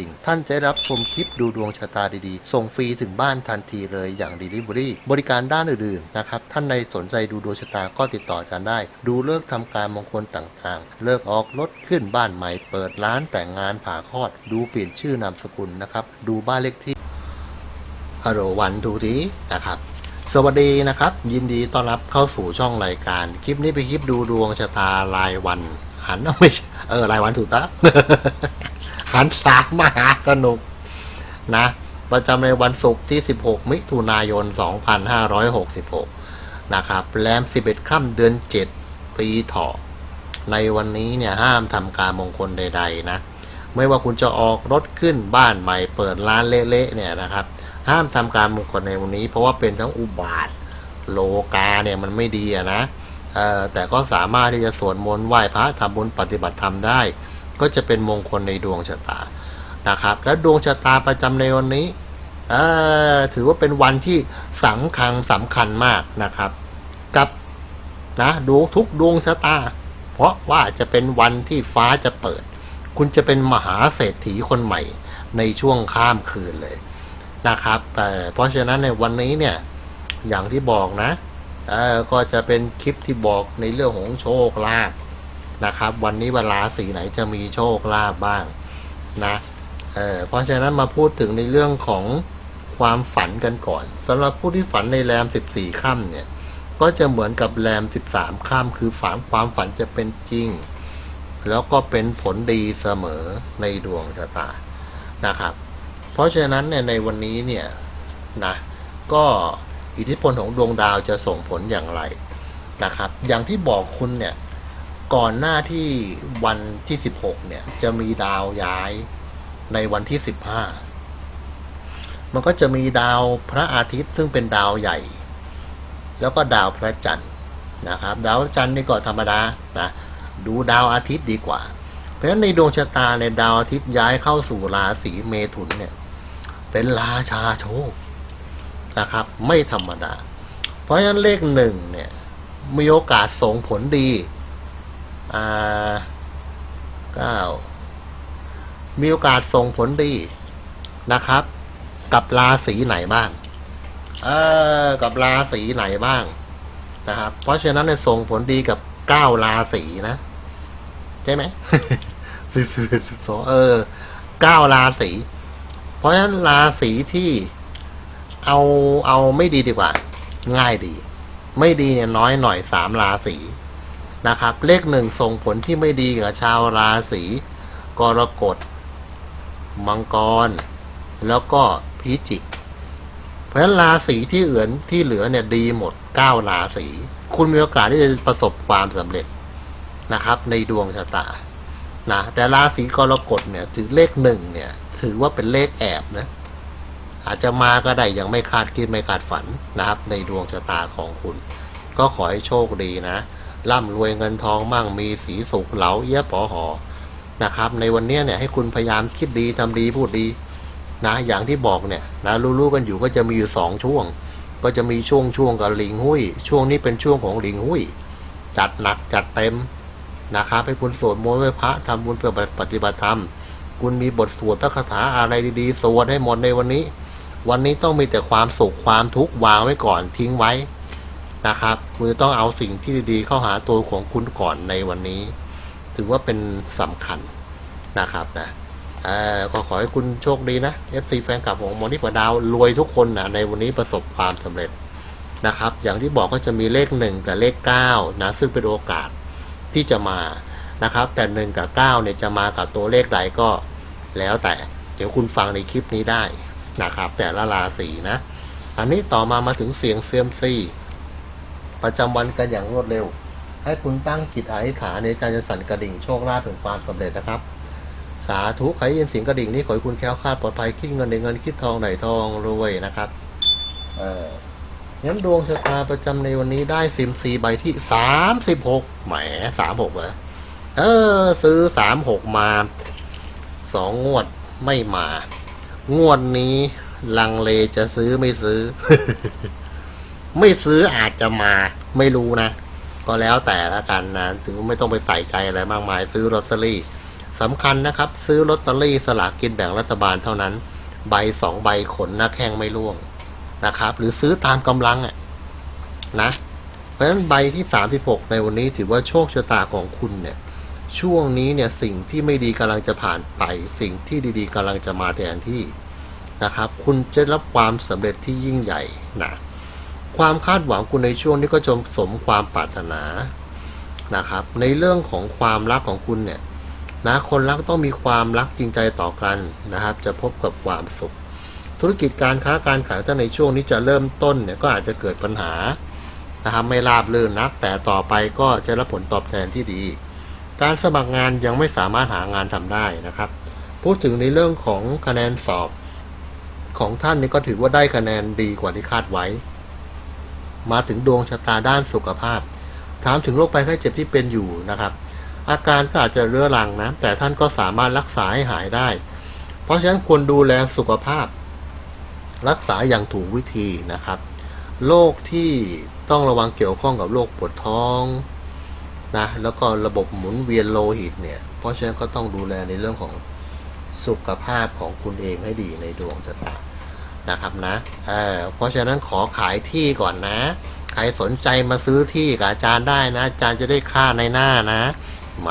ดิ่ง ท่านจะได้รับชมคลิปดูดวงชะตาดีๆ ส่งฟรีถึงบ้านทันทีเลยอย่าง Delivery บริการด้านอื่นๆนะครับ ท่านใดสนใจดูดวงชะตาก็ติดต่ออาจารย์ได้ ดูเลิกษ์ทำการมงคลต่างๆ เลิกออกรถขึ้นบ้านใหม่ เปิดร้านแต่งงานผ่าคลอด ดูเปลี่ยนชื่อนามสกุลนะครับ ดูบ้านเลขที่ฮัลโหลวันดูทีนะครับสวัสดีนะครับ ยินดีต้อนรับเข้าสู่ช่องรายการ คลิปนี้เป็นคลิปดูดวงชะตารายวันหันไม่เออรายวันถูกต้อง หันสามมหาสนุกนะ ประจำในวันศุกร์ที่ 16 มิถุนายน 2566 นะครับ แรม 11 ค่ำเดือน 7 ปีเถาะในวันนี้เนี่ยห้ามทำการมงคลใด ๆ นะ ไม่ว่าคุณจะออกรถขึ้นบ้านใหม่เปิดร้านเละๆเนี่ยนะครับ ห้ามทำการมงคลในวันนี้ เพราะว่าเป็นทั้งอุบาทโลกาเนี่ยมันไม่ดีอะนะแต่ก็สามารถที่จะสวดมนต์ไหว้พระทำบุญปฏิบัติธรรมได้ ก็จะเป็นมงคลในดวงชะตานะครับ และดวงชะตาประจำในวันนี้ถือว่าเป็นวันที่สำคัญสำคัญมากนะครับ กับนะดวงทุกดวงชะตา เพราะว่าจะเป็นวันที่ฟ้าจะเปิด คุณจะเป็นมหาเศรษฐีคนใหม่ในช่วงข้ามคืนเลยนะครับแต่เพราะฉะนั้นในวันนี้เนี่ยอย่างที่บอกนะก็จะเป็นคลิปที่บอกในเรื่องของโชคลาภ นะครับ วันนี้เวลาสีไหนจะมีโชคลาภบ้างนะเออเพราะฉะนั้นมาพูดถึงในเรื่องของความฝันกันก่อนสำหรับผู้ที่ฝันในแรม 14ค่ำเนี่ยก็จะเหมือนกับแรม 13ค่ำคือฝันความฝันจะเป็นจริง แล้วก็เป็นผลดีเสมอในดวงชะตานะครับ เพราะฉะนั้นเนี่ยในวันนี้เนี่ยนะก็อิทธิพลของดวงดาวจะส่งผลอย่างไรนะครับ อย่างที่บอกคุณเนี่ย ก่อนหน้าที่วันที่16เนี่ย จะมีดาวย้ายในวันที่15มันก็จะมีดาวพระอาทิตย์ซึ่งเป็นดาวใหญ่ แล้วก็ดาวพระจันทร์นะครับ ดาวพระจันทร์นี่ก็ธรรมดานะดูดาวอาทิตย์ดีกว่า เพราะฉะนั้นในดวงชะตาในยดาวอาทิตย์ย้ายเข้าสู่ราศีเมถุนเนี่ย เป็นราชาโชคนะครับ ไม่ธรรมดา เพราะฉะนั้นเลขหนึ่งเนี่ยมีโอกาสส่งผลดี อ่าเก้ามีโอกาสส่งผลดีนะครับ กับราศีไหนบ้าง เออ กับราศีไหนบ้างนะครับ เพราะฉะนั้นเนี่ยส่งผลดีกับเก้าราศีนะ ใช่ไหมสิบสิบสิบสองเออ เก้าราศี เพราะฉะนั้นราศีที่เอาเอาไม่ดีดีกว่า ง่ายดี ไม่ดีเนี่ยน้อยหน่อยสามราศี นะครับ เลขหนึ่งส่งผลที่ไม่ดีกับชาวราศีกรกฎมังกร แล้วก็พิจิก เพราะฉะนั้นราศีที่เอือนที่เหลือเนี่ยดีหมดเก้าราศีคุณมีโอกาสที่จะประสบความสำเร็จนะครับ ในดวงชะตานะแต่ราศีกรกฎเนี่ยถือเลขหนึ่งเนี่ย ถือว่าเป็นเลขแอบนะอาจจะมาก็ได้ยังไม่คาดคิดไม่คาดฝันนะครับ ในดวงชะตาของคุณ ก็ขอให้โชคดีนะ ร่ำรวยเงินทองมั่งมีสีสุขเหลาเอี้ยปอหอนะครับ ในวันนี้เนี่ยให้คุณพยายามคิดดีทำดีพูดดีนะอย่างที่บอกเนี่ยนะรู้ๆกันอยู่ก็จะมีอยู่สองช่วง ก็จะมีช่วงช่วงกับหลิงหุ้ย ช่วงนี้เป็นช่วงของหลิงหุ้ย จัดหนักจัดเต็มนะครับให้คุณสวดมนต์ไหว้พระทำบุญเพื่อปฏิบัติธรรม คุณมีบทสวดพระคาถาอะไรดีๆ สวดให้หมดในวันนี้ วันนี้ต้องมีแต่ความสุขความทุกข์วางไว้ก่อนทิ้งไว้ นะครับคุณจะต้องเอาสิ่งที่ดีๆ เข้าหาตัวของคุณก่อนในวันนี้ ถือว่าเป็นสำคัญนะครับนะเอ่อก็ขอให้คุณโชคดีนะ FC แฟนคลับของมอนี่ปะดาวรวยทุกคนนะในวันนี้ประสบความสำเร็จนะครับ อย่างที่บอกก็จะมีเลขหนึ่งกับเลขเก้านะซึ่งเป็นโอกาสที่จะมานะครับ แต่หนึ่งกับเก้าเนี่ยจะมากับตัวเลขใดก็แล้วแต่เดี๋ยวคุณฟังในคลิปนี้ได้นะครับ แต่ละราศีนะ อันนี้ต่อมามาถึงเสียงเซียมซี ประจำวันกันอย่างรวดเร็ว ให้คุณตั้งจิตอธิษฐานในการจะสั่นกระดิ่งโชคลาภถึงความสำเร็จนะครับ สาธุใครยินเสียงกระดิ่งนี้ขอให้คุณแค้วคลาดปลอดภัยคิดเงินในเงินคิดทองไหนทองรวยนะครับ เอองั้นดวงชะตาประจำในวันนี้ได้ซิมซีใบที่สามสิบหกแหมสามหกเหรอเออ ซื้อสามหกมาสองงวดไม่มา งวดนี้ลังเลจะซื้อไม่ซื้อ ไม่ซื้ออาจจะมาไม่รู้นะ ก็แล้วแต่ละกันนะถึงไม่ต้องไปใส่ใจอะไรมากมาย ซื้อลอตเตอรี่สำคัญนะครับ ซื้อลอตเตอรี่สลากกินแบ่งรัฐบาลเท่านั้น ใบสองใบขนหน้าแข้งไม่ร่วงนะครับ หรือซื้อตามกำลังอะนะเพราะฉะนั้นใบที่ 36 ในวันนี้ถือว่าโชคชะตาของคุณเนี่ยช่วงนี้เนี่ยสิ่งที่ไม่ดีกำลังจะผ่านไป สิ่งที่ดีๆกำลังจะมาแทนที่นะครับ คุณจะรับความสำเร็จที่ยิ่งใหญ่นะ ความคาดหวังคุณในช่วงนี้ก็จงสมความปรารถนานะครับ ในเรื่องของความรักของคุณเนี่ยนะคนรักต้องมีความรักจริงใจต่อกันนะครับ จะพบกับความสุข ธุรกิจการค้าการขายถ้าในช่วงนี้จะเริ่มต้นเนี่ยก็อาจจะเกิดปัญหานะครับไม่ราบรื่นนัก แต่ต่อไปก็จะรับผลตอบแทนที่ดี การสมัครงานยังไม่สามารถหางานทำได้นะครับ พูดถึงในเรื่องของคะแนนสอบของท่านนี่ก็ถือว่าได้คะแนนดีกว่าที่คาดไว้ มาถึงดวงชะตาด้านสุขภาพ ถามถึงโรคภัยไข้เจ็บที่เป็นอยู่นะครับ อาการก็อาจจะเรื้อรังนะ แต่ท่านก็สามารถรักษาให้หายได้ เพราะฉะนั้นควรดูแลสุขภาพ รักษาอย่างถูกวิธีนะครับ โรคที่ต้องระวังเกี่ยวข้องกับโรคปวดท้องนะแล้วก็ระบบหมุนเวียนโลหิตเนี่ย เพราะฉะนั้นก็ต้องดูแลในเรื่องของสุขภาพของคุณเองให้ดีในดวงชะตา นะครับนะเเพราะฉะนั้นขอขายที่ก่อนนะ ใครสนใจมาซื้อที่กับอาจารย์ได้นะ อาจารย์จะได้ค่าในหน้านะแหม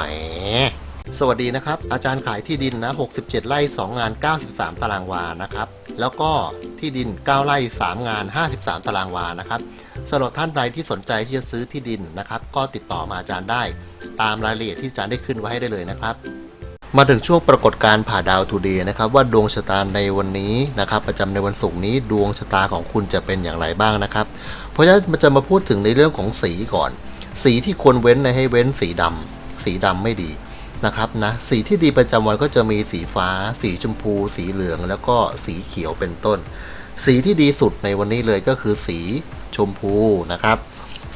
สวัสดีนะครับ อาจารย์ขายที่ดินนะ 67 ไร่ 2 งาน 93 ตารางวานะครับ แล้วก็ที่ดิน 9 ไร่ 3 งาน 53 ตารางวานะครับสำหรับท่านใดที่สนใจที่จะซื้อที่ดินนะครับ ก็ติดต่อมาอาจารย์ได้ ตามรายละเอียดที่อาจารย์ได้ขึ้นไว้ให้ได้เลยนะครับ มาถึงช่วงปรากฏการณ์ผ่าดาวทูเดย์นะครับว่าดวงชะตาในวันนี้นะครับประจำในวันศุกร์นี้ดวงชะตาของคุณจะเป็นอย่างไรบ้างนะครับ เพราะฉะนั้นมันจะมาพูดถึงในเรื่องของสีก่อน สีที่ควรเว้นในให้เว้นสีดำสีดำไม่ดีนะครับนะสีที่ดีประจำวันก็จะมีสีฟ้า สีชมพู สีเหลือง แล้วก็สีเขียวเป็นต้น สีที่ดีสุดในวันนี้เลยก็คือสีชมพูนะครับ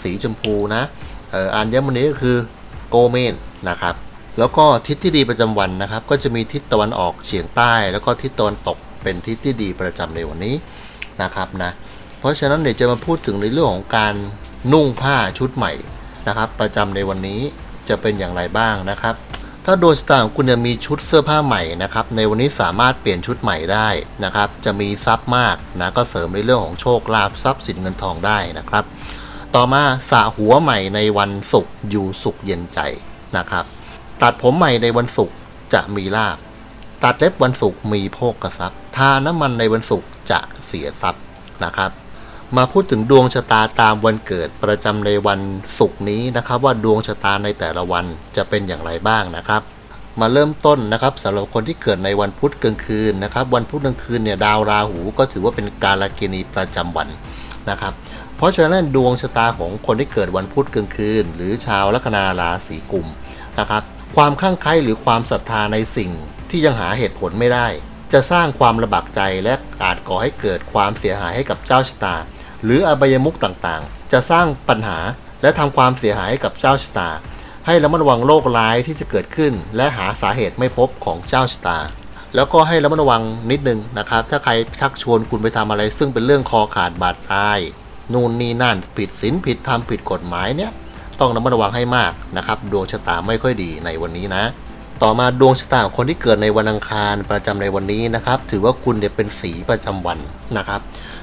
สีชมพูนะอ่ออัญมณีก็คือโกเมนนะครับ แล้วก็ทิศที่ดีประจำวันนะครับ ก็จะมีทิศตะวันออกเฉียงใต้ แล้วก็ทิศตะวันตกเป็นทิศที่ดีประจำในวันนี้นะครับนะเพราะฉะนั้นเดี๋ยวจะมาพูดถึงในเรื่องของการนุ่งผ้าชุดใหม่นะครับ ประจำในวันนี้จะเป็นอย่างไรบ้างนะครับ ถ้าโดยสไตล์ของคุณจะมีชุดเสื้อผ้าใหม่นะครับ ในวันนี้สามารถเปลี่ยนชุดใหม่ได้นะครับ จะมีทรัพย์มากนะก็เสริมในเรื่องของโชคลาภทรัพย์สินเงินทองได้นะครับ ต่อมาสระหัวใหม่ในวันศุกร์อยู่สุขเย็นใจนะครับ ตัดผมใหม่ในวันศุกร์จะมีลาบ ตัดเล็บวันศุกร์มีโภคทรัพย์ทาน้ำมันในวันศุกร์จะเสียทรัพย์นะครับ มาพูดถึงดวงชะตาตามวันเกิดประจำในวันศุกร์นี้นะครับ ว่าดวงชะตาในแต่ละวันจะเป็นอย่างไรบ้างนะครับ มาเริ่มต้นนะครับสำหรับคนที่เกิดในวันพุธกลางคืนนะครับ วันพุธกลางคืนเนี่ยดาวราหูก็ถือว่าเป็นการลกินีประจำวันนะครับเพราะฉะนั้นดวงชะตาของคนที่เกิดวันพุธกลางคืน หรือชาวลัคนาราศีกุมนะครับ ความข้างใคร่หรือความศรัทธาในสิ่งที่ยังหาเหตุผลไม่ได้ จะสร้างความระบากใจและอาจก่อให้เกิดความเสียหายให้กับเจ้าชะตา หรืออบายมุกต่างๆ จะสร้างปัญหาและทำความเสียหายให้กับเจ้าชะตา ให้ระมัดระวังโรคร้ายที่จะเกิดขึ้น และหาสาเหตุไม่พบของเจ้าชะตา แล้วก็ให้ระมัดระวังนิดนึงนะครับ ถ้าใครชักชวนคุณไปทำอะไร ซึ่งเป็นเรื่องคอขาดบาดตาย นู่นนี่นั่นผิดศีลผิดธรรมผิดกฎหมายเนี่ย ต้องระมัดระวังให้มากนะครับดวงชะตาไม่ค่อยดีในวันนี้นะ ต่อมาดวงชะตาของคนที่เกิดในวันอังคารประจำในวันนี้นะครับถือว่าคุณเนี่ยเป็นสีประจำวันนะครับ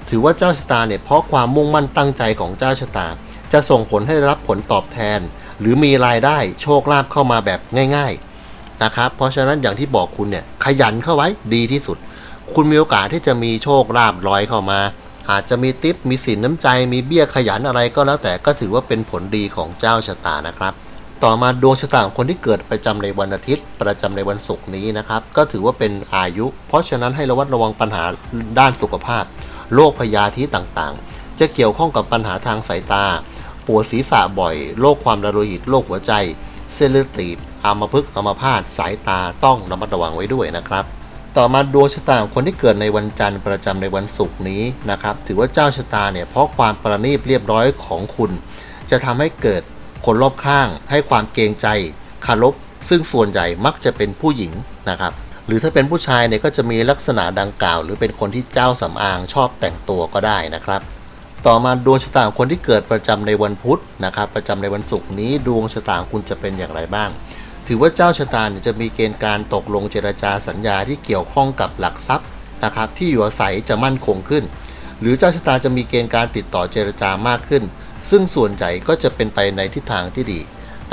ถือว่าเจ้าชะตาเนี่ยเพราะความมุ่งมั่นตั้งใจของเจ้าชะตา จะส่งผลให้ได้รับผลตอบแทน หรือมีรายได้โชคลาภเข้ามาแบบง่าย ๆนะครับ เพราะฉะนั้นอย่างที่บอกคุณเนี่ยขยันเข้าไว้ดีที่สุด คุณมีโอกาสที่จะมีโชคลาภลอยเข้ามา อาจจะมีติปมีสินน้ำใจมีเบี้ยขยันอะไรก็แล้วแต่ก็ถือว่าเป็นผลดีของเจ้าชะตานะครับ ต่อมาดวงชะตาของคนที่เกิดประจำในวันอาทิตย์ ประจำในวันศุกร์นี้นะครับ ก็ถือว่าเป็นอายุ เพราะฉะนั้นให้ระวัดระวังปัญหาด้านสุขภาพโรคพยาธิต่างๆ จะเกี่ยวข้องกับปัญหาทางสายตาปวดศีรษะบ่อยโรคความดันโลหิตโรคหัวใจ เส้นเลือดตีบอัมพฤกษ์อัมพาตสายตาต้องระมัดระวังไว้ด้วยนะครับ ต่อมาดวงชะตาของคนที่เกิดในวันจันทร์ประจำในวันศุกร์นี้นะครับถือว่าเจ้าชะตาเนี่ยเพราะความประณีตเรียบร้อยของคุณ จะทำให้เกิดคนรอบข้าง ให้ความเกรงใจคารพซึ่งส่วนใหญ่มักจะเป็นผู้หญิงนะครับหรือถ้าเป็นผู้ชายเนี่ยก็จะมีลักษณะดังกล่าว หรือเป็นคนที่เจ้าสำอางชอบแต่งตัวก็ได้นะครับ ต่อมาดวงชะตาของคนที่เกิดประจำในวันพุธนะครับประจำในวันศุกร์นี้ดวงชะตาของคุณจะเป็นอย่างไรบ้าง ถือว่าเจ้าชะตาจะมีเกณฑ์การตกลงเจรจาสัญญาที่เกี่ยวข้องกับหลักทรัพย์นะครับที่อยู่อาศัยจะมั่นคงขึ้น หรือเจ้าชะตาจะมีเกณฑ์การติดต่อเจรจามากขึ้น ซึ่งส่วนใหญ่ก็จะเป็นไปในทิศทางที่ดี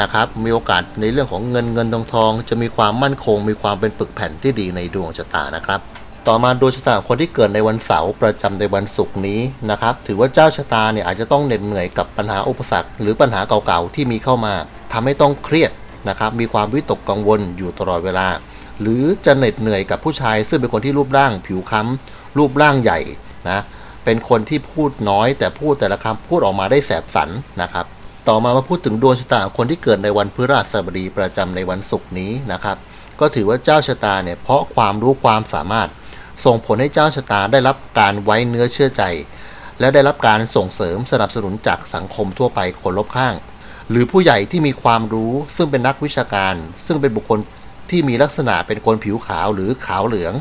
นะครับมีโอกาสในเรื่องของเงินเงินทองทองจะมีความมั่นคง มีความเป็นปึกแผ่นที่ดีในดวงชะตานะครับ ต่อมาดวงชะตาคนที่เกิดในวันเสาร์ประจำในวันศุกร์นี้นะครับถือว่าเจ้าชะตาเนี่ยอาจจะต้องเหน็ดเหนื่อยกับปัญหาอุปสรรค หรือปัญหาเก่าๆที่มีเข้ามาทำให้ต้องเครียด นะครับมีความวิตกกังวลอยู่ตลอดเวลา หรือจะเหน็ดเหนื่อยกับผู้ชาย ซึ่งเป็นคนที่รูปร่างผิวค้ำรูปร่างใหญ่นะเป็นคนที่พูดน้อยแต่พูดแต่ละคำพูดออกมาได้แสบสันนะครับ ต่อมามาพูดถึงดวงชะตาคนที่เกิดในวันพฤหัสบดีประจำในวันศุกร์นี้นะครับ ก็ถือว่าเจ้าชะตาเนี่ยเพราะความรู้ความสามารถ ส่งผลให้เจ้าชะตาได้รับการไว้เนื้อเชื่อใจ และได้รับการส่งเสริมสนับสนุนจากสังคมทั่วไปคนรอบข้าง หรือผู้ใหญ่ที่มีความรู้ซึ่งเป็นนักวิชาการ ซึ่งเป็นบุคคลที่มีลักษณะเป็นคนผิวขาวหรือขาวเหลือง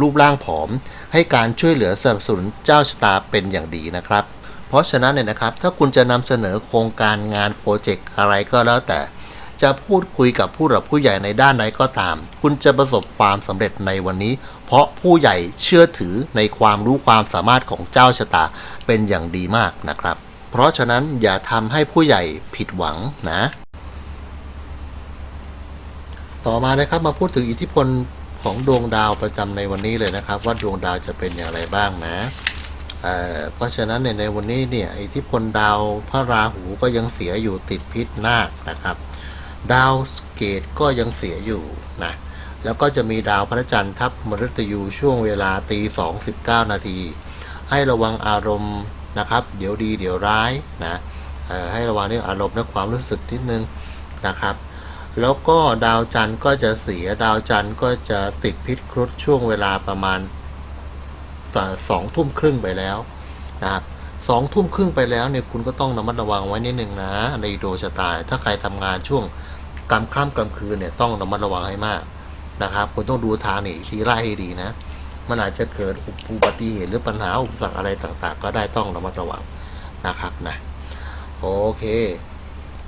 รูปร่างผอม ให้การช่วยเหลือสนับสนุนเจ้าชะตาเป็นอย่างดีนะครับ เพราะฉะนั้นเนี่ยนะครับ ถ้าคุณจะนำเสนอโครงการงานโปรเจกต์อะไรก็แล้วแต่ จะพูดคุยกับผู้หลักผู้ใหญ่ในด้านใดก็ตาม คุณจะประสบความสำเร็จในวันนี้ เพราะผู้ใหญ่เชื่อถือในความรู้ความสามารถของเจ้าชะตาเป็นอย่างดีมากนะครับ เพราะฉะนั้นอย่าทำให้ผู้ใหญ่ผิดหวังนะ ต่อมานะครับมาพูดถึงอิทธิพลของดวงดาวประจำในวันนี้เลยนะครับ ว่าดวงดาวจะเป็นอย่างไรบ้างนะเเพราะฉะนั้นเนี่ยในวันนี้เนี่ยอิทธิพลดาวพระราหูก็ยังเสียอยู่ติดพิษนาคนะครับ ดาวเกตก็ยังเสียอยู่นะแล้วก็จะมีดาวพระจันทร์ทับมฤตยูช่วงเวลาตีสองสิบเก้านาทีให้ระวังอารมณ์ นะครับ เดี๋ยวดีเดี๋ยวร้ายนะให้ระวังเรื่องอารมณ์และความรู้สึกนิดนึงนะครับ แล้วก็ดาวจันทร์ก็จะเสียดาวจันทร์ก็จะติดพิษครุฑช่วงเวลาประมาณสองทุ่มครึ่งไปแล้วนะครับสองทุ่มครึ่งไปแล้วเนี่ยคุณก็ต้องระมัดระวังไว้นิดนึงนะในดวงชะตาถ้าใครทำงานช่วงกลางค่ำกลางคืนเนี่ยต้องระมัดระวังให้มากนะครับคุณต้องดูทางหนีทีไล่ให้ดีนะ มันอาจจะเกิดอุบัติเหตุหรือปัญหาอุปสรรคอะไรต่างๆ ก็ได้ต้องระมัดระวังนะครับนะโอเค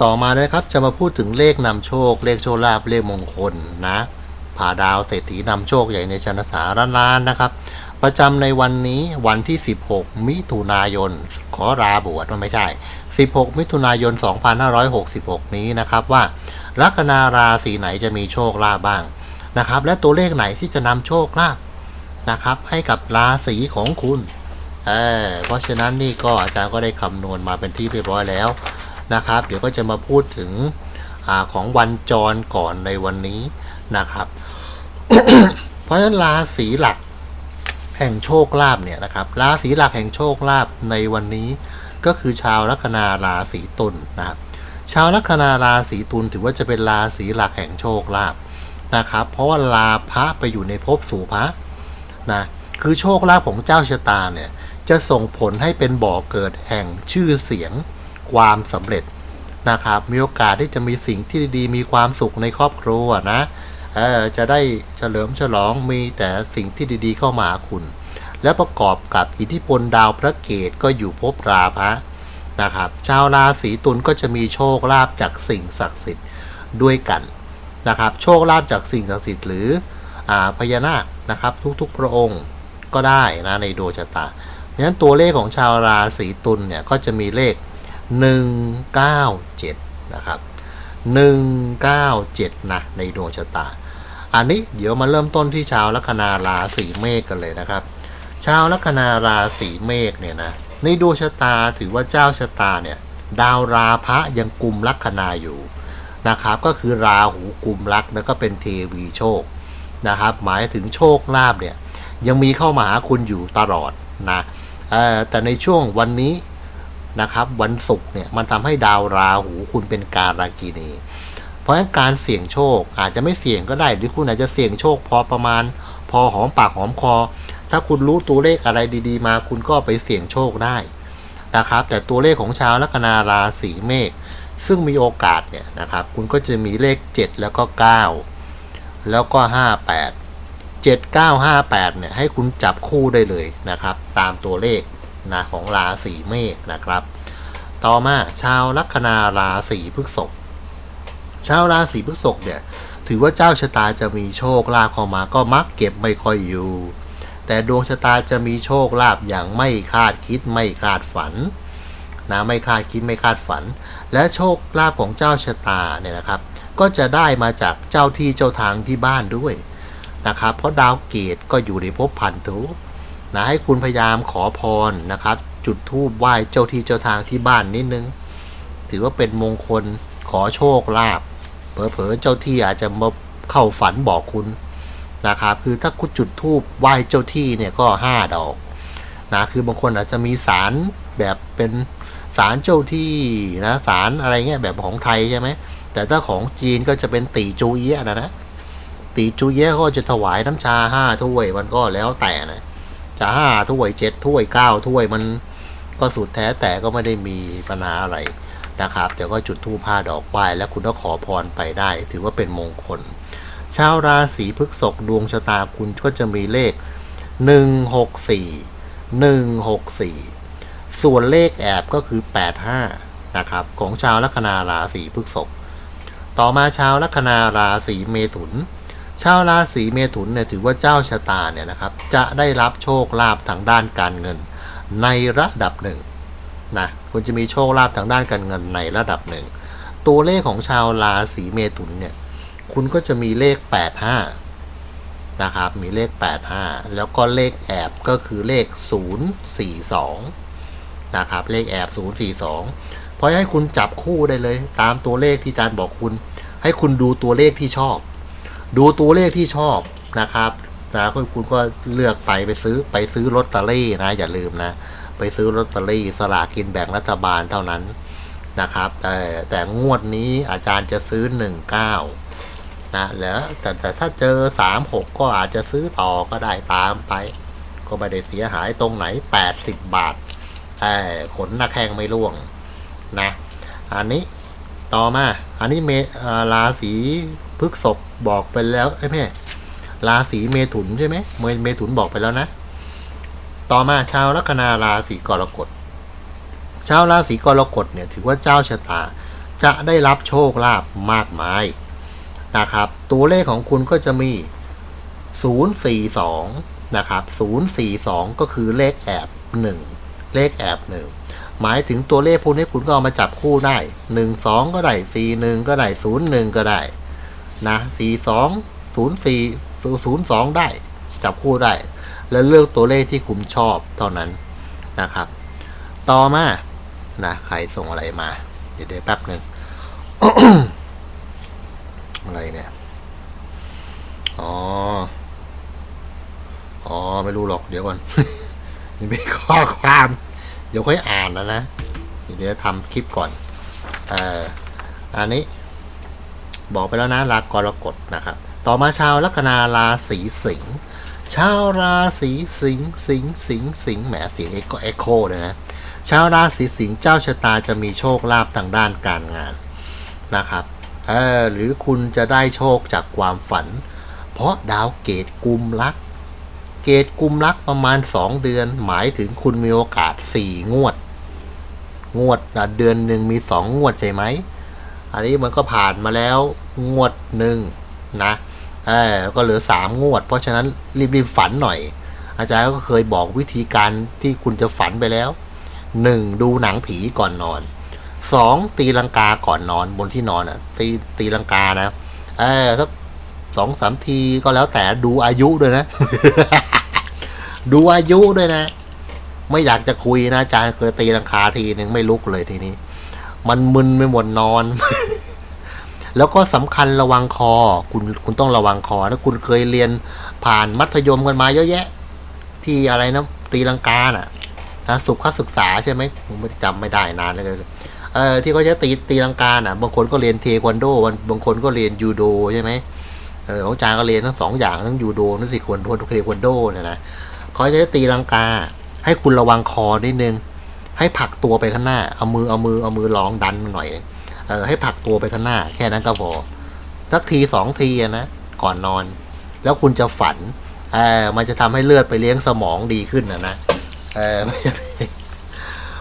ต่อมานะครับจะมาพูดถึงเลขนำโชค เลขโชคลาภเลขมงคลนะผ่าดาวเศรษฐีนำโชคใหญ่ในชนสาร้านล้านนะครับ ประจำในวันนี้วันที่ 16 มิถุนายน ขอราบวชมันไม่ใช่ 16 มิถุนายน 2566 นี้นะครับว่าลัคนาราศีไหนจะมีโชคลาภบ้างนะครับ และตัวเลขไหนที่จะนำโชคลาภ นะครับ ให้กับราศีของคุณเออเพราะฉะนั้นนี่ก็อาจารย์ก็ได้คำนวณมาเป็นที่เรียบร้อยแล้วนะครับ เดี๋ยวก็จะมาพูดถึงอของวันจรก่อนในวันนี้นะครับ เพราะฉะนั้นราศีหลักแห่งโชคลาภเนี่ยนะครับ ราศีหลักแห่งโชคลาภในวันนี้ก็คือชาวลัคนาราศีตุลนะครับ ชาวลัคนาราศีตุลถือว่าจะเป็นราศีหลักแห่งโชคลาภนะครับ เพราะว่าลาพระไปอยู่ในภพสู่พระ นะคือโชคลาภของเจ้าชะตาเนี่ยจะส่งผลให้เป็นบ่อเกิดแห่งชื่อเสียง ความสำเร็จนะครับมีโอกาสที่จะมีสิ่งที่ดีๆ มีความสุขในครอบครัวนะเออจะได้เฉลิมฉลองมีแต่สิ่งที่ดีๆเข้ามาคุณ และประกอบกับอิทธิพลดาวพระเกตก็อยู่ภพราพะนะครับชาวราศีตุลก็จะมีโชคลาภจากสิ่งศักดิ์สิทธิ์ด้วยกันนะครับโชคลาภจากสิ่งศักดิ์สิทธิ์หรือ พญานาคนะครับทุกๆพระองค์ก็ได้นะในดวงชะตาเพราะฉะนั้นตัวเลขของชาวราศีตุลเนี่ยก็จะมีเลข 197 นะครับ 197 นะในดวงชะตา อันนี้เดี๋ยวมาเริ่มต้นที่ชาวลัคนาราศีเมษกันเลยนะครับ ชาวลัคนาราศีเมษเนี่ยนะในดวงชะตาถือว่าเจ้าชะตาเนี่ยดาวราพะยังกุมลัคนาอยู่นะครับก็คือราหูกุมรักแล้วก็เป็นเทวีโชค นะครับ หมายถึงโชคลาภเนี่ยยังมีเข้ามาหาคุณอยู่ตลอดนะแต่ในช่วงวันนี้นะครับวันศุกร์เนี่ยมันทำให้ดาวราหูคุณเป็นการากินี เพราะฉะนั้นการเสี่ยงโชคอาจจะไม่เสี่ยงก็ได้หรือคุณอาจจะเสี่ยงโชคพอประมาณ พอหอมปากหอมคอ ถ้าคุณรู้ตัวเลขอะไรดีๆ มาคุณก็ไปเสี่ยงโชคได้นะครับ แต่ตัวเลขของชาวลัคนาราศีเมษซึ่งมีโอกาสเนี่ยนะครับ คุณก็จะมีเลข 7 แล้วก็ 9 แล้วก็ 58 7 9 58เนี่ยให้คุณจับคู่ได้เลยนะครับ ตามตัวเลขนะของราศีเมษนะครับ ต่อมาชาวลัคนาราศีพฤษภชาวราศีพฤษภเนี่ยถือว่าเจ้าชะตาจะมีโชคลาภเข้ามาก็มักเก็บไม่ค่อยอยู่ แต่ดวงชะตาจะมีโชคลาภอย่างไม่คาดคิดไม่คาดฝันนะไม่คาดคิดไม่คาดฝัน และโชคลาภของเจ้าชะตาเนี่ยนะครับ ก็จะได้มาจากเจ้าที่เจ้าทางที่บ้านด้วยนะครับ เพราะดาวเกตก็อยู่ในภพพันธุนะให้คุณพยายามขอพรนะครับ จุดธูปไหว้เจ้าที่เจ้าทางที่บ้านนิดนึง ถือว่าเป็นมงคลขอโชคลาภเผลอๆเจ้าที่อาจจะมาเข้าฝันบอกคุณนะครับคือถ้าคุณจุดธูปไหว้เจ้าที่เนี่ยก็ห้าดอกนะคือบางคนอาจจะมีสารแบบเป็นสารเจ้าที่นะสารอะไรเงี้ยแบบของไทยใช่ไหม แต่ถ้าของจีนก็จะเป็นตีจูเยะนะนะตีจูเยะก็จะถวายน้ำชาห้าถ้วยมันก็แล้วแต่นะจะห้าถ้วยเจ็ดถ้วยเก้าถ้วยมันก็สุดแท้แต่ก็ไม่ได้มีปัญหาอะไรนะครับ แต่ก็จุดธูปผ้าดอกไหว้แล้วคุณก็ขอพรไปได้ ถือว่าเป็นมงคล ชาวราศีพฤษภดวงชะตาคุณก็จะมีเลข 164 164 ส่วนเลขแอบก็คือ 85นะครับของชาวลัคนาราศีพฤษภ ต่อมาชาวลัคนาราศีเมถุน ชาวราศีเมถุนเนี่ยถือว่าเจ้าชะตาเนี่ยนะครับ จะได้รับโชคลาภทางด้านการเงิน ในระดับหนึ่งนะคุณจะมีโชคลาภทางด้านการเงินในระดับหนึ่งตัวเลขของชาวราศีเมถุนเนี่ยคุณก็จะมีเลข 85 นะครับ มีเลข 85 แล้วก็เลขแอบก็คือเลข 042 นะครับ เลขแอบ 042 ราะให้คุณจับคู่ได้เลย ตามตัวเลขที่อาจารย์บอกคุณ ให้คุณดูตัวเลขที่ชอบ ดูตัวเลขที่ชอบนะครับแล้วคุณก็เลือกไปไปซื้อไปซื้อลอตเตอรี่นะอย่าลืมนะ ไปซื้อลอตเตอรี่สลากกินแบ่งรัฐบาลเท่านั้นนะครับแต่แต่งวดนี้อาจารย์จะซื้อ 19นะแล้วแต่แต่ถ้าเจอ 36 ก็อาจจะซื้อต่อก็ได้ตามไป ก็ไม่ได้เสียหายตรงไหน 80 บาทแต่ขนหน้าแข้งไม่ร่วง นะ อันนี้ต่อมา อันนี้เมราศีพฤกษภบอกไปแล้วไอ้แม่ราศีเมถุนใช่ไหมเมเมถุนบอกไปแล้วนะ ต่อมาชาวลัคนาราศีกรกฎ ชาวราศีกรกฎเนี่ยถือว่าเจ้าชะตาจะได้รับโชคลาภมากมายนะครับ ตัวเลขของคุณก็จะมี 042 นะครับ 042 ก็คือเลขแอบ 1 เลขแอบ 1 หมายถึงตัวเลขพวกนี้คุณก็เอามาจับคู่ได้1 2ก็ได้4 1ก็ได้0 1ก็ได้นะ4 2 0 4 0 2ได้ จับคู่ได้ แล้วเลือกตัวเลขที่คุณชอบเท่านั้นนะครับ ต่อมานะใครส่งอะไรมา เดี๋ยวเดี๋ยวแป๊บหนึ่งอะไรเนี่ย อ๋อ อ๋อ ไม่รู้หรอก เดี๋ยวก่อน นี่เป็นข้อความ เดี๋ยวค่อยอ่านนะนะ เดี๋ยวทำคลิปก่อนเอ่ออันนี้ บอกไปแล้วนะลากรกฎนะครับ ต่อมาชาวลัคนาราศีสิงห์ชาวราศีสิงห์สิงห์สิงห์สิงห์แหมเสียงเอ็กโคเอ็กโคเลยนะชาวราศีสิงห์เจ้าชะตาจะมีโชคลาภทางด้านการงานนะครับเออหรือคุณจะได้โชคจากความฝัน เพราะดาวเกตกุมรัก เกตกุมรักประมาณ 2 เดือน หมายถึงคุณมีโอกาส 4 งวด งวดเดือนหนึ่งมี 2 งวดใช่ไหม อันนี้มันก็ผ่านมาแล้วงวดหนึ่งนะเออก็เหลือ 3 งวด เพราะฉะนั้นรีบๆฝันหน่อย อาจารย์ก็เคยบอกวิธีการที่คุณจะฝันไปแล้ว 1. ดูหนังผีก่อนนอน 2. ตีลังกาก่อนนอนบนที่นอนอะตีตีลังกานะเออสัก สองสามทีก็แล้วแต่ดูอายุด้วยนะ ดูอายุด้วยนะ ไม่อยากจะคุยนะอาจารย์เคยตีลังคาทีหนึ่งไม่ลุกเลยทีนี้ มันมึนไปหมดนอน แล้วก็สำคัญระวังคอ คุณคุณต้องระวังคอถ้าคุณเคยเรียนผ่านมัธยมกันมาเยอะแยะ ที่อะไรนะตีลังกาน่ะนะสุขศึกษาใช่ไหมผมไม่จำไม่ได้นานเลยเออที่เขาใช้ตีตีลังกาน่ะ บางคนก็เรียนเทควันโดบางคนก็เรียนยูโดใช่ไหม เออของอาจารย์ก็เรียนทั้งสองอย่างทั้งยูโดทั้งสิควันโดทั้งเทควันโดเนี่ยนะเขาจะตีลังกา ให้คุณระวังคอนิดนึง ให้ผลักตัวไปข้างหน้า เอามือเอามือเอามือรองดันหน่อย เออให้ผลักตัวไปข้างหน้า แค่นั้นก็พอสักทีสองทีนะก่อนนอน แล้วคุณจะฝันเออมันจะทำให้เลือดไปเลี้ยงสมองดีขึ้นนะนะเออ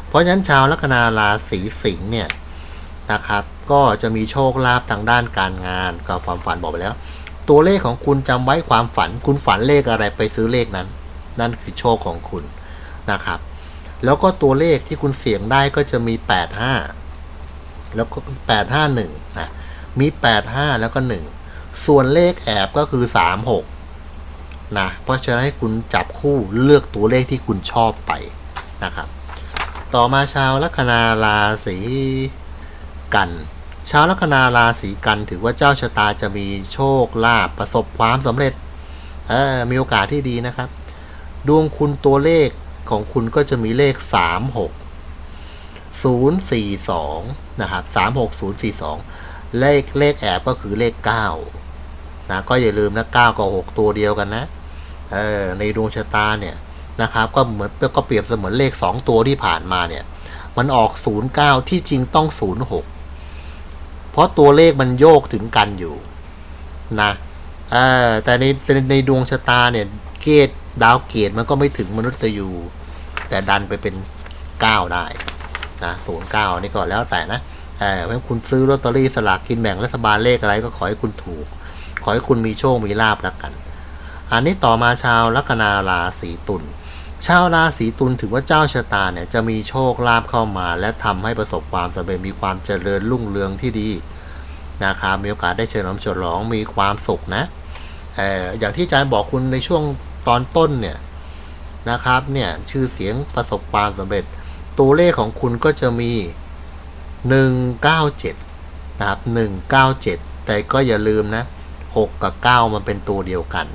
เพราะฉะนั้นชาวลัคนาราศีสิงห์เนี่ยนะครับ ก็จะมีโชคลาภทางด้านการงานกับความฝันบอกไปแล้ว ตัวเลขของคุณจำไว้ความฝัน คุณฝันเลขอะไรไปซื้อเลขนั้น นั่นคือโชคของคุณนะครับ แล้วก็ตัวเลขที่คุณเสี่ยงได้ก็จะมี 85 แล้วก็ 851นะมี 85 แล้วก็ 1 ส่วนเลขแอบก็คือ 36นะเพราะฉะนั้นให้คุณจับคู่เลือกตัวเลขที่คุณชอบไปนะครับ ต่อมาชาวลัคนาราศีกัน ชาวลัคนาราศีกันถือว่าเจ้าชะตาจะมีโชคลาภประสบความสำเร็จเออมีโอกาสที่ดีนะครับ ดวงคุณตัวเลขของคุณก็จะมีเลข 3 6 0 4 2 นะครับ 3 6 0 4 2 เลขเลขแอบก็คือเลข 9 นะ ก็อย่าลืมนะ 9 กับ 6 ตัวเดียวกันนะ เออ ในดวงชะตาเนี่ยนะครับ ก็เหมือนก็เปรียบเสมือนเลข 2 ตัวที่ผ่านมาเนี่ย มันออก 09 ที่จริงต้อง 06 เพราะตัวเลขมันโยกถึงกันอยู่นะแต่ในในดวงชะตาเนี่ยเกตดาวเกตมันก็ไม่ถึงมนุษย์ยูแต่ดันไปเป็น 9 ได้นะศูนย์เก้านี่ก็แล้วแต่นะเออเพราะคุณซื้อลอตเตอรี่สลากกินแบ่งรัฐบาลเลขอะไรก็ขอให้คุณถูก ขอให้คุณมีโชค มีลาบแล้วกัน อันนี้ต่อมาชาวลัคนาราศีตุล ชาวราศีตุลถือว่าเจ้าชะตาเนี่ยจะมีโชคลาภเข้ามา และทำให้ประสบความสำเร็จมีความเจริญรุ่งเรืองที่ดีนะครับมีโอกาสได้เฉลิมฉลองมีความสุขนะอออย่างที่อาจารย์บอกคุณในช่วงตอนต้นเนี่ยนะครับเนี่ยชื่อเสียงประสบความสำเร็จ ตัวเลขของคุณก็จะมี 197นะครับ197 แต่ก็อย่าลืมนะ 6 กับ 9 มันเป็นตัวเดียวกัน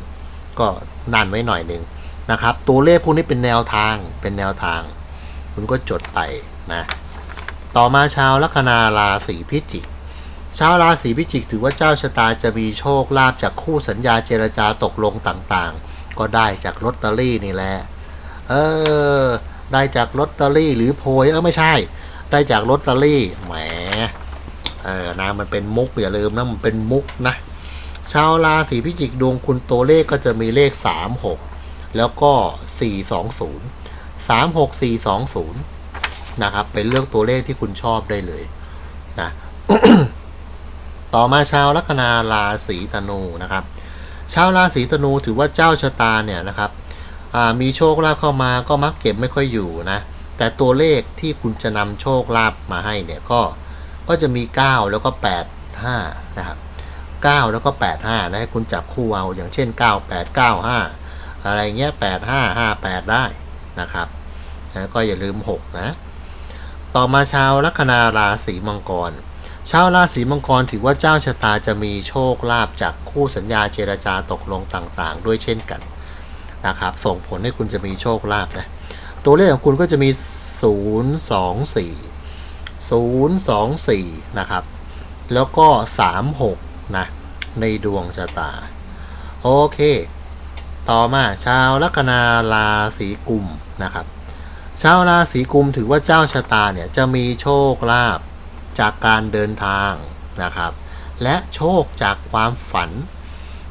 ก็นั่นไว้หน่อยหนึ่ง นะครับ ตัวเลขพวกนี้เป็นแนวทางเป็นแนวทาง คุณก็จดไปนะต่อมาชาวลัคนาราศีพิจิกชาวราศีพิจิกถือว่าเจ้าชะตาจะมีโชคลาภจากคู่สัญญาเจรจาตกลงต่างๆ ก็ได้จากลอตเตอรี่นี่แหละเออได้จากลอตเตอรี่หรือโพยเออไม่ใช่ ได้จากลอตเตอรี่แหมเออนะมันเป็นมุกอย่าลืมนะมันเป็นมุกนะชาวราศีพิจิกดวงคุณตัวเลขก็จะมีเลข 3 6 แล้วก็ 420 3 6 4 2 0 นะครับ เป็นเลือกตัวเลขที่คุณชอบได้เลยนะต่อมาชาวลัคนาราศีธนูนะครับ ชาวราศีธนูถือว่าเจ้าชะตาเนี่ยนะครับมีโชคลาภเข้ามาก็มักเก็บไม่ค่อยอยู่นะ แต่ตัวเลขที่คุณจะนำโชคลาภมาให้เนี่ยก็ก็จะมี 9 แล้วก็ 8 5 นะครับ 9 แล้วก็ 8 5นะให้คุณจับคู่เอาอย่างเช่น 9 8 9 5 อะไรเงี้ย8 5 5 8ได้นะครับแล้วก็อย่าลืม 6 นะ ต่อมาชาวลัคนาราศีมังกร ชาวราศีมังกรถือว่าเจ้าชะตาจะมีโชคลาภจากคู่สัญญาเจรจาตกลงต่างๆ ด้วยเช่นกันนะครับ ส่งผลให้คุณจะมีโชคลาภนะ ตัวเลขของคุณก็จะมี 0 2 4 0 2 4 นะครับ แล้วก็ 3 6 นะ ในดวงชะตา โอเค ต่อมาชาวลัคนาราศีกุมนะครับ ชาวราศีกุมถือว่าเจ้าชะตาเนี่ยจะมีโชคลาภจากการเดินทางนะครับ และโชคจากความฝัน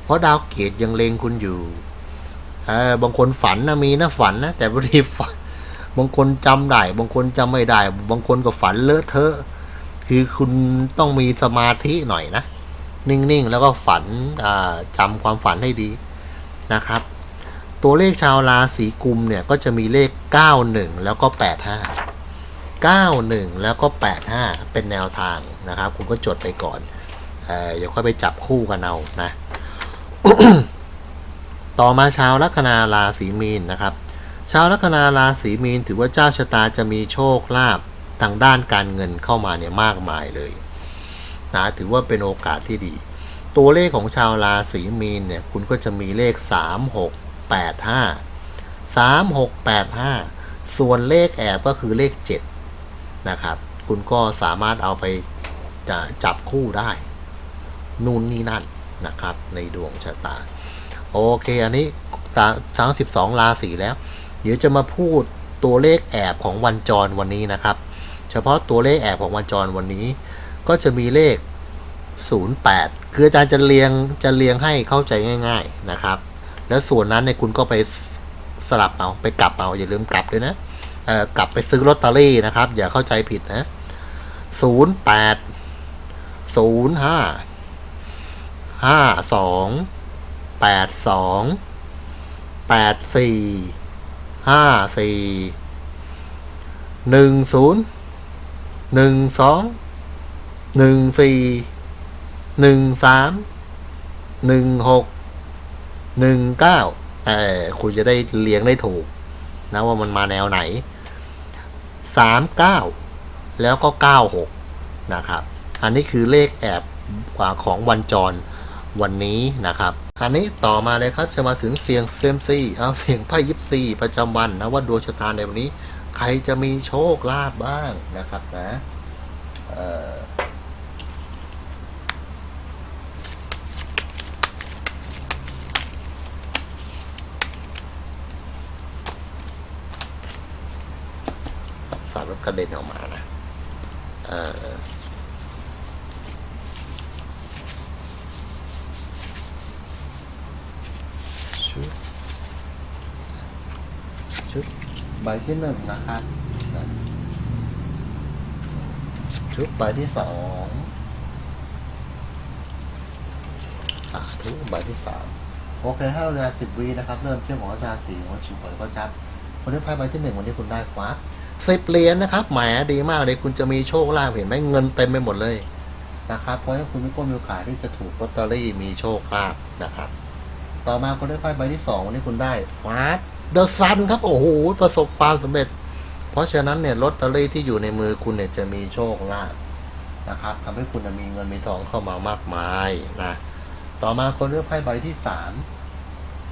เพราะดาวเกียรติยังเลงคุณอยู่เออบางคนฝันนะมีนะฝันนะแต่บางทีฝันบางคนจำได้บางคนจำไม่ได้ บางคนก็ฝันเลอะเทอะ คือคุณต้องมีสมาธิหน่อยนะ นิ่งๆ แล้วก็ฝันอ่าจำความฝันให้ดี นะครับ ตัวเลขชาวราศีกุมเนี่ยก็จะมีเลข 91 แล้วก็ 85 91 แล้วก็ 85 เป็นแนวทางนะครับ คุณก็จดไปก่อนเออเดี๋ยวค่อยไปจับคู่กันเอานะต่อมาชาวลัคนาราศีมีนนะครับ ชาวลัคนาราศีมีนถือว่าเจ้าชะตาจะมีโชคลาภทางด้านการเงินเข้ามาเนี่ยมากมายเลยนะถือว่าเป็นโอกาสที่ดี ตัวเลขของชาวราศีมีนเนี่ยคุณก็จะมีเลข 3 6 8 5 3 6 8 5 ส่วนเลขแอบก็คือเลข 7 นะครับ คุณก็สามารถเอาไปจะจับคู่ได้ นู่นนี่นั่นนะครับ ในดวงชะตา โอเค อันนี้ตาทั้ง 12 ราศีแล้ว เดี๋ยวจะมาพูดตัวเลขแอบของวันจรวันนี้นะครับ เฉพาะตัวเลขแอบของวันจรวันนี้ ก็จะมีเลข 08 คืออาจารย์จะเรียงจะเรียงให้เข้าใจง่าย ๆนะครับ แล้วส่วนนั้นเนี่ยคุณก็ไปสลับเอาไปกลับเอาอย่าลืมกลับด้วยนะเอ่อกลับไปซื้อลอตเตอรี่นะครับ อย่าเข้าใจผิดนะ 08 05 52 82 84 54 10 12 14 หนึ่งสามหนึ่งหกหนึ่งเก้าเออคุณจะได้เรียงได้ถูก นะว่ามันมาแนวไหนสามเก้าแล้วก็เก้าหกนะครับ อันนี้คือเลขแอบของวันจรวันนี้นะครับ อันนี้ต่อมาเลยครับจะมาถึงเสียงเซมซีเอาเสียงไพ่ยิปซีประจำวันนะว่าดวงชะตาในวันนี้ ใครจะมีโชคลาภบ้างนะครับนะเอ่อ สารรถกระเด็นออกมานะเออชุดชุดใบที่หนึ่งนะครับนะชุดใบที่สองสาธุใบที่สามโอเคให้เวลาสิบวินะครับ เริ่มเชื่อมของอาจารย์สีของชิวหวยก็จับวันนี้ไพ่ใบที่หนึ่งวันนี้คุณได้ฟ้า สิบเหรียญนะครับแหมดีมากเลยคุณจะมีโชคลาภเห็นไหมเงินเต็มไปหมดเลยนะครับเพราะฉะนั้นคุณไม่ก็มีโอกาสที่จะถูกลอตเตอรี่มีโชคลาภนะครับ ต่อมาคุณได้ไพ่ใบที่สองวันนี้คุณได้ฟ้าเดอะซันครับโอ้โหประสบความสำเร็จ เพราะฉะนั้นเนี่ยลอตเตอรี่ที่อยู่ในมือคุณเนี่ยจะมีโชคลาภนะครับทำให้คุณมีเงินมีทองเข้ามามากมายนะต่อมาคนเลือกไพ่ใบที่สาม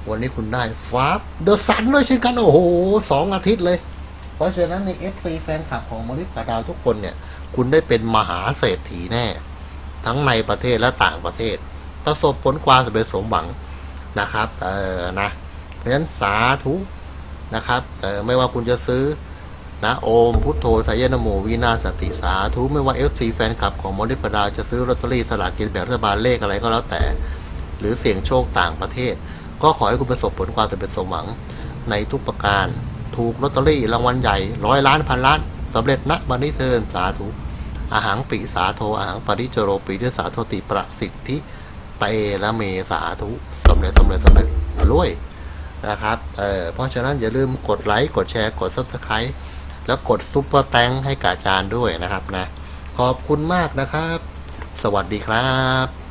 วันนี้คุณได้ฟ้าเดอะซันด้วยเช่นกันโอ้โหสองอาทิตย์เลย เพราะฉะนั้นใน FC แฟนคลับของมริกาดาวทุกคนเนี่ย คุณได้เป็นมหาเศรษฐีแน่ ทั้งในประเทศและต่างประเทศ ประสบผลความสำเร็จสมหวังนะครับ เออนะ เพราะฉะนั้นสาธุนะครับ เออไม่ว่าคุณจะซื้อนะโอมพุทโธทายนโมวินาสติสาธุไม่ว่า FC แฟนคลับของมริกาดาวจะซื้อลอตเตอรี่สลากกินแบ่งรัฐบาลเลขอะไรก็แล้วแต่ หรือเสี่ยงโชคต่างประเทศ ก็ขอให้คุณประสบผลความสำเร็จสมหวังในทุกประการ ถูกลอตเตอรี่รางวัลใหญ่ร้อยล้านพันล้านสำเร็จณบันนี้เทินสาธุอาหังปิสาโทอาหังปริจโรปิทิสาโทติประสิทธิเตละเมสาธุสำเร็จสำเร็จสำเร็จรวยนะครับเออเพราะฉะนั้นอย่าลืมกดไลค์กดแชร์กด subscribe แล้วกดซุปเปอร์แตงให้กบอาจารย์ด้วยนะครับนะขอบคุณมากนะครับ สวัสดีครับ